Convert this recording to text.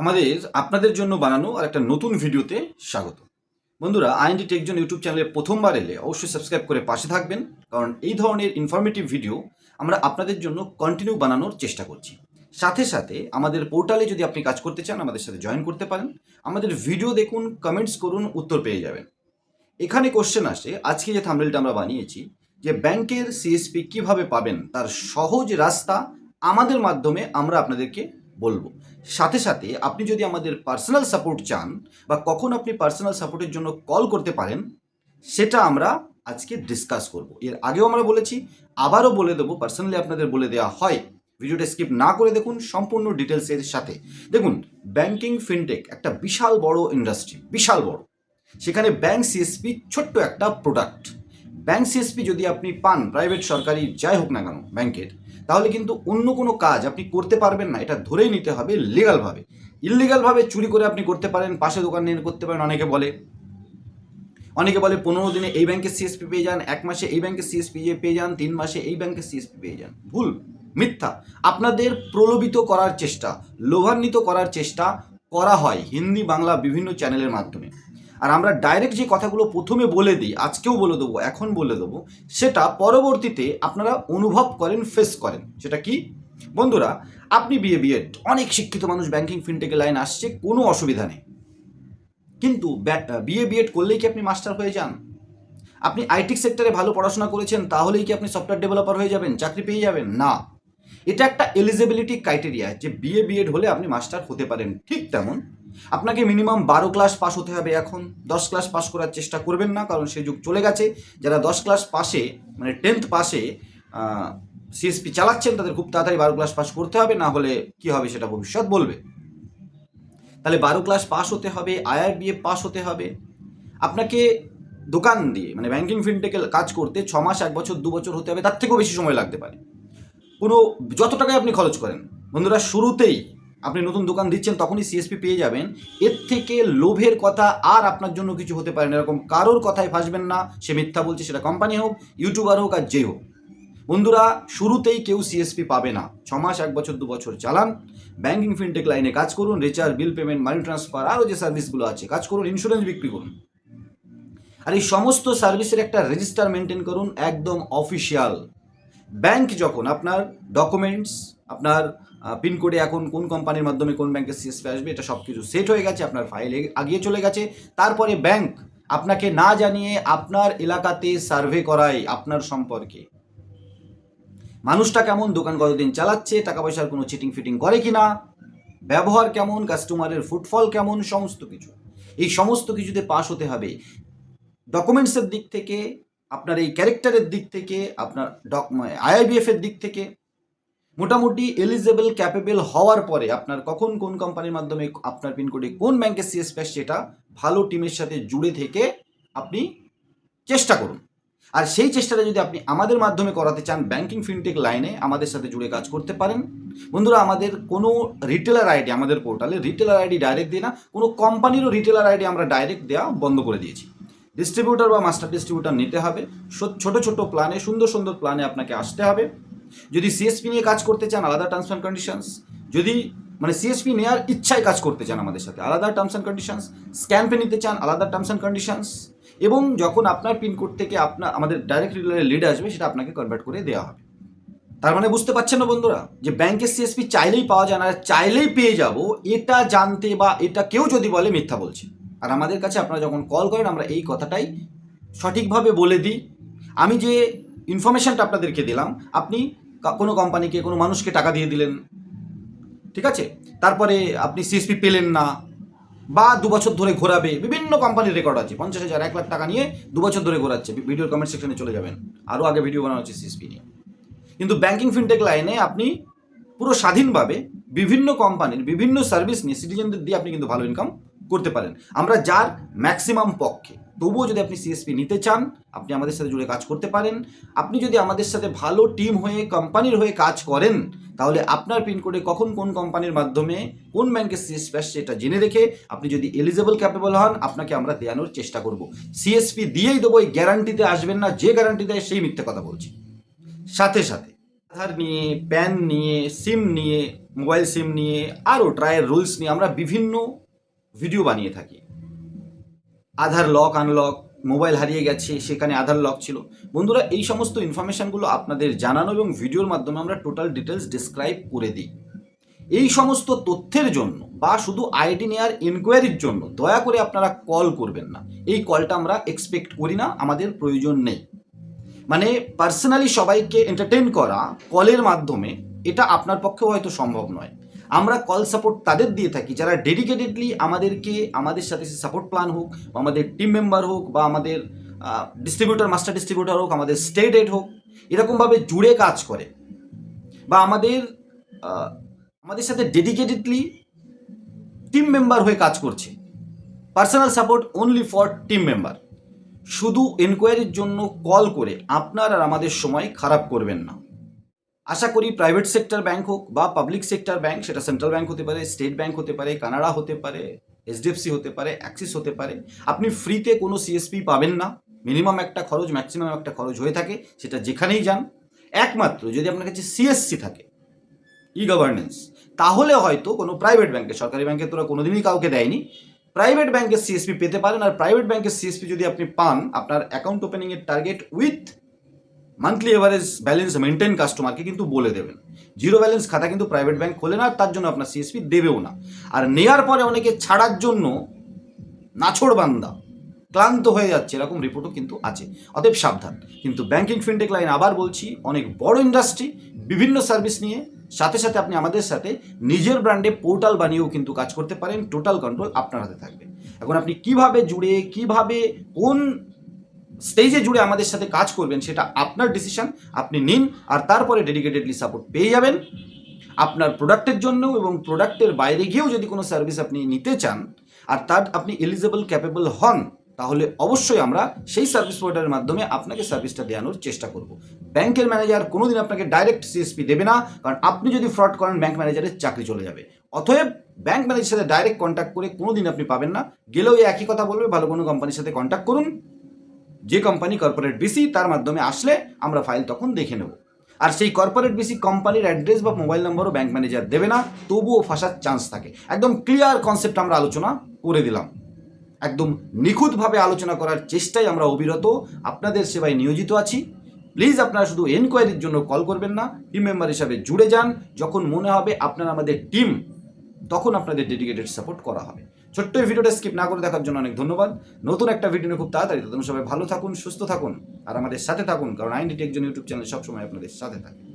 আমাদের আপনাদের জন্য বানানো আর একটা নতুন ভিডিওতে স্বাগত। বন্ধুরা, আইএনডি টেকজন ইউটিউব চ্যানেলে প্রথমবার এলে অবশ্যই সাবস্ক্রাইব করে পাশে থাকবেন, কারণ এই ধরনের ইনফরমেটিভ ভিডিও আমরা আপনাদের জন্য কন্টিনিউ বানানোর চেষ্টা করছি। সাথে সাথে আমাদের পোর্টালে যদি আপনি কাজ করতে চান, আমাদের সাথে জয়েন করতে পারেন। আমাদের ভিডিও দেখুন কমেন্টস করুন, উত্তর পেয়ে যাবেন। এখানে কোশ্চেন আসে, আজকে যে থামরেলটা আমরা বানিয়েছি, যে ব্যাংকের সিএসপি কীভাবে পাবেন, তার সহজ রাস্তা আমাদের মাধ্যমে আমরা আপনাদেরকে বলব। সাথে সাথে আপনি যদি আমাদের পার্সোনাল সাপোর্ট চান বা কখন আপনি পার্সোনাল সাপোর্টের জন্য কল করতে পারেন, সেটা আমরা আজকে ডিসকাস করব। এর আগেও আমরা বলেছি, আবারও বলে দেবো পার্সোনালি আপনাদের বলে দেওয়া হয়। ভিডিওটা স্কিপ না করে দেখুন, সম্পূর্ণ ডিটেলসের সাথে। দেখুন ব্যাংকিং ফিনটেক একটা বিশাল বড় ইন্ডাস্ট্রি বিশাল বড়। সেখানে ব্যাংক সিএসপি ছোট্ট একটা প্রোডাক্ট ব্যাংক সিএসপি যদি আপনি পান প্রাইভেট সরকারি, যাই হোক না কেন ব্যাংকের তাহলে কিন্তু অন্য কোনো কাজ আপনি করতে পারবেন না। এটা ধরেই নিতে হবে লিগালভাবে ইলিগালভাবে চুরি করে আপনি করতে পারেন, পাশে দোকান নিয়ে করতে পারেন, অনেকে বলে। অনেকে বলে পনেরো দিনে এই ব্যাংকে সিএসপি পেয়ে যান, এক মাসে এই ব্যাংকে সিএসপি পেয়ে যান, তিন মাসে এই ব্যাংকে সিএসপি পেয়ে যান। ভুল, মিথ্যা। আপনাদের প্রলোভিত করার চেষ্টা, লোভান্বিত করার চেষ্টা করা হয়। হিন্দি বাংলা বিভিন্ন চ্যানেলের মাধ্যমে। আর আমরা ডাইরেক্ট যে কথাগুলো প্রথমে বলে দিই, আজকেও বলে দেবো, এখন বলে দেবো, সেটা পরবর্তীতে আপনারা অনুভব করেন ফেস করেন। সেটা কি? বন্ধুরা, আপনি বিএ বিএড অনেক শিক্ষিত মানুষ ব্যাংকিং ফিনটেকে লাইন আসছে, কোনো অসুবিধা নেই। কিন্তু বিএ বিএড করলেই কি আপনি মাস্টার হয়ে যান? আপনি আইটি সেক্টরে ভালো পড়াশোনা করেছেন, তাহলেই কি আপনি সফটওয়্যার ডেভেলপার হয়ে যাবেন, চাকরি পেয়ে যাবেন? না। এটা একটা এলিজিবিলিটি ক্রাইটেরিয়া যে বিএ বিএড হলে আপনি মাস্টার হতে পারেন, ঠিক তেমন। আপনাকে মিনিমাম বারো ক্লাস পাস হতে হবে এখন। দশ ক্লাস পাস করার চেষ্টা করবেন না, কারণ সেই যুগ চলে গেছে। যারা দশ ক্লাস পাশে মানে টেন্থ পাশে সিএসপি চালাচ্ছেন, তাদের খুব তাড়াতাড়ি বারো ক্লাস পাস করতে হবে, না হলে কি হবে সেটা ভবিষ্যৎ বলবে। তাহলে বারো ক্লাস পাস হতে হবে আইআরবিএ পাস হতে হবে। আপনাকে দোকান দিয়ে মানে ব্যাংকিং ফিনটেকে কাজ করতে ছ মাস, এক বছর, দু বছর হতে হবে, তার থেকেও বেশি সময় লাগতে পারে। কোনো, যত টাকায় আপনি খরচ করেন, বন্ধুরা শুরুতেই আপনি নতুন দোকান দিচ্ছেন, তখনই সিএসপি পেয়ে যাবেন। এর থেকে লোভের কথা আর আপনার জন্য কিছু হতে পারে না। এরকম কারোর কথায় ফাঁসবেন না, সে মিথ্যা বলছে, সেটা কোম্পানি হোক ইউটিউবার হোক আর যেই হোক। বন্ধুরা, শুরুতেই কেউ সিএসপি পাবে না। ছ মাস, এক বছর, দু বছর চালান। ব্যাংকিং ফিনটেক লাইনে কাজ করুন recharge bill payment money transfer আরও যে সার্ভিসগুলো আছে, কাজ করুন ইন্স্যুরেন্স বিক্রি করুন। আর এই সমস্ত সার্ভিসের একটা রেজিস্টার মেনটেন করুন, একদম অফিসিয়াল ব্যাংক যখন আপনার ডকুমেন্টস আপনার পিনকোডে এখন কোন কোম্পানির মাধ্যমে কোন ব্যাংকের সিএসপি আসবে, এটা সব কিছু সেট হয়ে গেছে, আপনার ফাইল আগিয়ে চলে গেছে। তারপরে ব্যাংক আপনাকে না জানিয়ে আপনার এলাকাতে সার্ভে করায় আপনার সম্পর্কে। মানুষটা কেমন, দোকান কতদিন চালাচ্ছে টাকা পয়সার কোনো চিটিং ফিটিং করে কি না ব্যবহার কেমন কাস্টমারের ফুটফল কেমন, সমস্ত কিছু। এই সমস্ত কিছুতে পাস হতে হবে। ডকুমেন্টসের দিক থেকে, আপনার এই ক্যারেক্টারের দিক থেকে, আপনার ডক আইআইবিএফ এর দিক থেকে মোটামুটি এলিজেবল ক্যাপেবল হওয়ার পরে আপনার কখন কোন কোম্পানির মাধ্যমে আপনার পিনকোডে কোন ব্যাংকের সিএস আসছে এটা ভালো টিমের সাথে জুড়ে থেকে আপনি চেষ্টা করুন। আর সেই চেষ্টাটা যদি আপনি আমাদের মাধ্যমে করাতে চান ব্যাংকিং ফিনটেক লাইনে আমাদের সাথে জুড়ে কাজ করতে পারেন। বন্ধুরা, আমাদের কোনো রিটেলার আইডি আমাদের পোর্টালে রিটেলার আইডি ডাইরেক্ট দিয়ে না, কোনো কোম্পানিরও রিটেলার আইডি আমরা ডাইরেক্ট দেওয়া বন্ধ করে দিয়েছি। ডিস্ট্রিবিউটার বা মাস্টার ডিস্ট্রিবিউটার নিতে হবে। ছোট ছোট প্ল্যানে সুন্দর সুন্দর প্ল্যানে আপনাকে আসতে হবে। যদি সিএসপি নিয়ে কাজ করতে চান, আলাদা টার্মস অ্যান্ড কন্ডিশনস যদি মানে সিএসপি নেওয়ার ইচ্ছায় কাজ করতে চান আমাদের সাথে, আলাদা terms and conditions scan pay নিতে চান, আলাদা টার্মস অ্যান্ড কন্ডিশনস এবং যখন আপনার পিনকোড থেকে আপনার আমাদের ডাইরেক্ট রিলের লিড আসবে, সেটা আপনাকে কনভার্ট করে দেওয়া হবে। তার মানে বুঝতে পারছেন না বন্ধুরা? যে ব্যাংকের সিএসপি চাইলেই পাওয়া যায় না চাইলেই পেয়ে যাব, এটা জানতে বা এটা কেউ যদি বলে, মিথ্যা বলছে। আর আমাদের কাছে আপনারা যখন কল করেন, আমরা এই কথাটাই সঠিকভাবে বলে দিই। আমি যে ইনফরমেশানটা আপনাদেরকে দিলাম, আপনি কোনো কোম্পানিকে, কোনো মানুষকে টাকা দিয়ে দিলেন। ঠিক আছে? তারপরে আপনি সিএসপি পেলেন না, বা দু বছর ধরে ঘোরাবে, বিভিন্ন কোম্পানির রেকর্ড আছে। পঞ্চাশ হাজার, এক লাখ টাকা নিয়ে দু বছর ধরে ঘোরাচ্ছে। ভিডিওর কমেন্ট সেকশনে চলে যাবেন। আরও আগে ভিডিও বানানো হচ্ছে সিএসপি নিয়ে। কিন্তু ব্যাঙ্কিং ফিনটেক লাইনে আপনি পুরো স্বাধীনভাবে বিভিন্ন কোম্পানির বিভিন্ন সার্ভিস নিয়ে সিটিজেনদের দিয়ে আপনি কিন্তু ভালো ইনকাম করতে পারেন। আমরা যার ম্যাক্সিমাম পক্ষে। তবুও যদি আপনি সিএসপি নিতে চান, আপনি আমাদের সাথে জুড়ে কাজ করতে পারেন। আপনি যদি আমাদের সাথে ভালো টিম হয়ে কোম্পানির হয়ে কাজ করেন, তাহলে আপনার পিনকোডে কখন কোন কোম্পানির মাধ্যমে কোন ব্যাংকে সিএসপি আসছে এটা জেনে রেখে আপনি যদি এলিজেবল ক্যাপেবল হন, আপনাকে আমরা দেওয়ানোর চেষ্টা করব। সিএসপি দিয়েই দেবো, এই গ্যারান্টিতে আসবেন না, যে গ্যারান্টি দেয় সেই মিথ্যে কথা বলছি। সাথে সাথে আধার নিয়ে প্যান নিয়ে সিম নিয়ে মোবাইল সিম নিয়ে, আরও ট্রায়ের রুলস নিয়ে আমরা বিভিন্ন ভিডিও বানিয়ে থাকি। আধার লক আনলক মোবাইল হারিয়ে গেছে, সেখানে আধার লক ছিল। বন্ধুরা, এই সমস্ত ইনফরমেশনগুলো আপনাদের জানানো এবং ভিডিওর মাধ্যমে আমরা টোটাল ডিটেলস ডিসক্রাইব করে দিই। এই সমস্ত তথ্যের জন্য বা শুধু আইডি নেয়ার ইনকোয়ারির জন্য দয়া করে আপনারা কল করবেন না। এই কলটা আমরা এক্সপেক্ট করি না, আমাদের প্রয়োজন নেই। মানে পার্সোনালি সবাইকে এন্টারটেন করা কলের মাধ্যমে এটা আপনার পক্ষেও হয়তো সম্ভব নয়। আমরা কল সাপোর্ট তাদের দিয়ে থাকি, যারা ডেডিকেটেডলি আমাদেরকে, আমাদের সাথে সে সাপোর্ট প্ল্যান হোক, বা আমাদের টিম মেম্বার হোক, বা আমাদের ডিস্ট্রিবিউটর মাস্টার ডিস্ট্রিবিউটার হোক, আমাদের স্টেট হেড হোক, এরকমভাবে জুড়ে কাজ করে। বা আমাদের আমাদের সাথে ডেডিকেটেডলি টিম মেম্বার হয়ে কাজ করছে। Personal support only for team member শুধু এনকোয়ারির জন্য কল করে আপনার আর আমাদের সময় খারাপ করবেন না। আশা করি প্রাইভেট সেক্টর ব্যাংক হোক বা পাবলিক সেক্টর ব্যাংক সেটা সেন্ট্রাল ব্যাংক হতে পারে স্টেট ব্যাংক হতে পারে, কানাডা হতে পারে এইচডিএফসি হতে পারে অ্যাক্সিস হতে পারে। আপনি ফ্রিতে কোনো সিএসপি পাবেন না। মিনিমাম একটা খরচ ম্যাক্সিমাম একটা খরচ হয়ে থাকে, সেটা যেখানেই যান। একমাত্র যদি আপনার কাছে সিএসসি থাকে ই গভর্নেন্স তাহলে হয়তো কোনো প্রাইভেট ব্যাংকে সরকারি ব্যাংকে তোরা কোনোদিনই কাউকে দেয়নি। প্রাইভেট ব্যাংকের সিএসপি পেতে পারেন, আর প্রাইভেট ব্যাংকের সিএসপি যদি আপনি পান, আপনার account ওপেনিংয়ের target with monthly average balance maintain কাস্টমারকে কিন্তু বলে দেবেন। জিরো ব্যালেন্স খাতা কিন্তু প্রাইভেট ব্যাংক খোলে না, তার জন্য আপনার সিএসপি দেবেও না। আর নেয়ার পরে অনেকে ছাড়ার জন্য নাছোড় বান্দা, ক্লান্ত হয়ে যাচ্ছে, এরকম রিপোর্টও কিন্তু আছে। অতএব সাবধান। কিন্তু ব্যাংকিং ফিনটেক লাইন আবার বলছি, অনেক বড় ইন্ডাস্ট্রি বিভিন্ন সার্ভিস নিয়ে, সাথে সাথে আপনি আমাদের সাথে নিজের ব্র্যান্ডে পোর্টাল বানিয়েও কিন্তু কাজ করতে পারেন টোটাল কন্ট্রোল আপনার হাতে থাকবে। এখন আপনি কীভাবে জুড়ে, কীভাবে, কোন স্টেজে জুড়ে আমাদের সাথে কাজ করবেন, সেটা আপনার ডিসিশন আপনি নিন, আর তারপরে ডেডিকেটেডলি সাপোর্ট পেয়ে যাবেন। আপনার প্রোডাক্টের জন্য এবং প্রোডাক্টের বাইরে গিয়েও যদি কোনো সার্ভিস আপনি নিতে চান, আর তার, আপনি এলিজেবল ক্যাপেবল হন, তাহলে অবশ্যই আমরা সেই সার্ভিস প্রোভাইডারের মাধ্যমে আপনাকে সার্ভিসটা দেওয়ানোর চেষ্টা করব। ব্যাংকের ম্যানেজার কোনোদিন আপনাকে ডাইরেক্ট সিএসপি দেবে না, কারণ আপনি যদি ফ্রড করেন ব্যাংক ম্যানেজারের চাকরি চলে যাবে। অতএব ব্যাংক ম্যানেজারের সাথে ডাইরেক্ট কন্ট্যাক্ট করে কোনোদিন আপনি পাবেন না। গেলেও একই কথা বলবে, ভালো কোনো কোম্পানির সাথে কন্ট্যাক্ট করুন। যে কোম্পানি কর্পোরেট বিসি তার মাধ্যমে আসলে আমরা ফাইল তখন দেখে নেব। আর সেই কর্পোরেট বিসি কোম্পানির অ্যাড্রেস বা মোবাইল নম্বরও ব্যাংক ম্যানেজার দেবে না, তবুও ফাঁসার চান্স থাকে। একদম ক্লিয়ার কনসেপ্ট আমরা আলোচনা করে দিলাম। একদম নিখুঁতভাবে আলোচনা করার চেষ্টায় আমরা অবিরত, আপনাদের সেবায় নিয়োজিত আছি। প্লিজ আপনারা শুধু এনকোয়ারির জন্য কল করবেন না টিম মেম্বার হিসাবে জুড়ে যান। যখন মনে হবে আপনারা আমাদের টিম তখন আপনাদের ডেডিকেটেড সাপোর্ট করা হবে। ছোট্ট এই ভিডিওটা স্কিপ না করে দেখার জন্য অনেক ধন্যবাদ। নতুন একটা ভিডিও নিয়ে খুব তাড়াতাড়ি। তখন সবাই ভালো থাকুন, সুস্থ থাকুন, আর আমাদের সাথে থাকুন, কারণ আইনডিটি একজন ইউটিউব চ্যানেল সবসময় আপনাদের সাথে থাকে।